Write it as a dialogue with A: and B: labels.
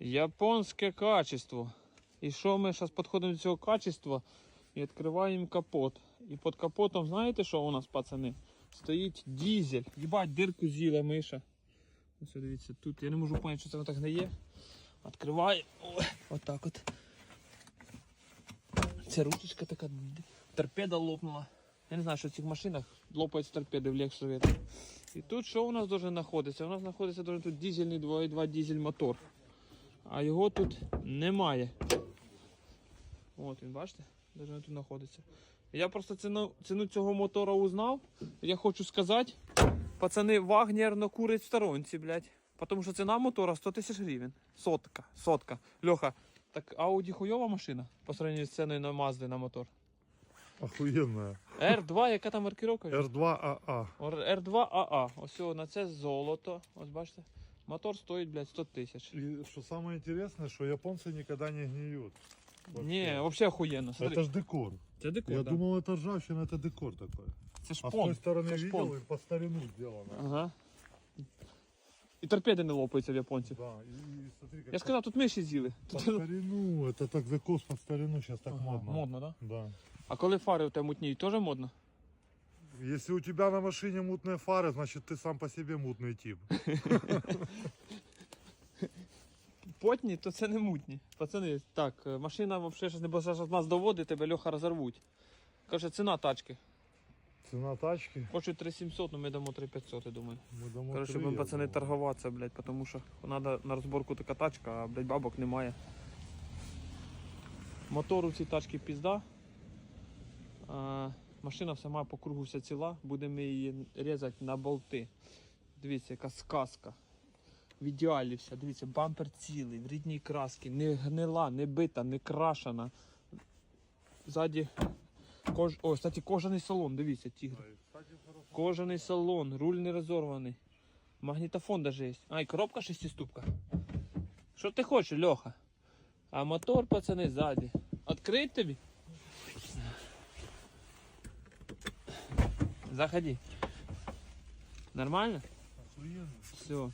A: Японське качество. І що ми зараз підходимо до цього качества і відкриваємо капот. І під капотом, знаєте, що у нас, пацани? Стоїть дізель. Їбать, дирку з'їла миша. Ось дивіться, тут я не можу зрозуміти, що це воно так гниє. Відкриваю. Ой, отак от. Ця ручечка така, торпеда лопнула. Я не знаю, що в цих машинах лопаються торпеди в Лексовет. І тут що у нас дуже знаходиться? У нас знаходиться тут дизельний 2.2 дизель мотор. А його тут немає. От він, бачите? Даже він тут знаходиться. Я просто ціну, ціну цього мотора узнав. Я хочу сказати, пацани, Вагнер но курить в сторонці, блядь. Тому що ціна мотора 100 тисяч гривень. Сотка, сотка. Льоха, так Audi хуйова машина по сравнению з ціною на Mazda на мотор.
B: Охуенная.
A: R2, яка там маркировка?
B: R2AA.
A: R2AA. Ось на це золото. Ось бачите. Мотор стоїть, блядь, 100 тисяч.
B: И что самое интересное, что японцы никогда не гниют. Вообще.
A: Ні, взагалі охуєнно. Смотри.
B: Это ж декор.
A: Це декор,
B: Я
A: да.
B: думал, это ржавчина, это декор такой.
A: Це
B: А
A: шпон.
B: с той стороны
A: Це шпон.
B: видел и по старину сделано.
A: Ага. І торпеди не лопаються в японців.
B: Да, и, и смотри, как
A: Я сказав, тут миші з'їли.
B: по
A: Тут...
B: старину, это так закос под старину сейчас так
A: Ага,
B: модно.
A: Модно, да?
B: Да.
A: А коли фари у тебе мутніють, теж модно?
B: Если у тебя на машине мутные фары, значит ты сам по себе мутный тип.
A: Потні, то це не мутні. Пацани, так, е, машина взагалі щось не буде зараз нас доводить, тебе Льоха розорвуть. Каже, ціна тачки.
B: Цена тачки.
A: Хочуть 3700, ну ми дамо 3500, я думаю.
B: Мы домой
A: Короче,
B: три,
A: будемо
B: я
A: пацани
B: думаю.
A: торгуватися, блядь, тому що треба на розборку така тачка, а блядь, бабок немає. Мотор у цій тачці пізда. А, машина сама по кругу вся ціла, будемо її різати на болти. Дивіться, яка сказка. В ідеалі вся, дивіться, бампер цілий, в рідній краски, не гнила, не бита, не крашена. Ззаді кож... О, кстати, кожаний салон, дивіться, тігр. Кожаний салон, руль не розорваний. Магнітофон даже є. А, і коробка шестиступка. Що ти хочеш, Льоха? А мотор, пацани, ззаді. Открить тобі? Заходи. Нормально?
B: Охуенно.
A: Все.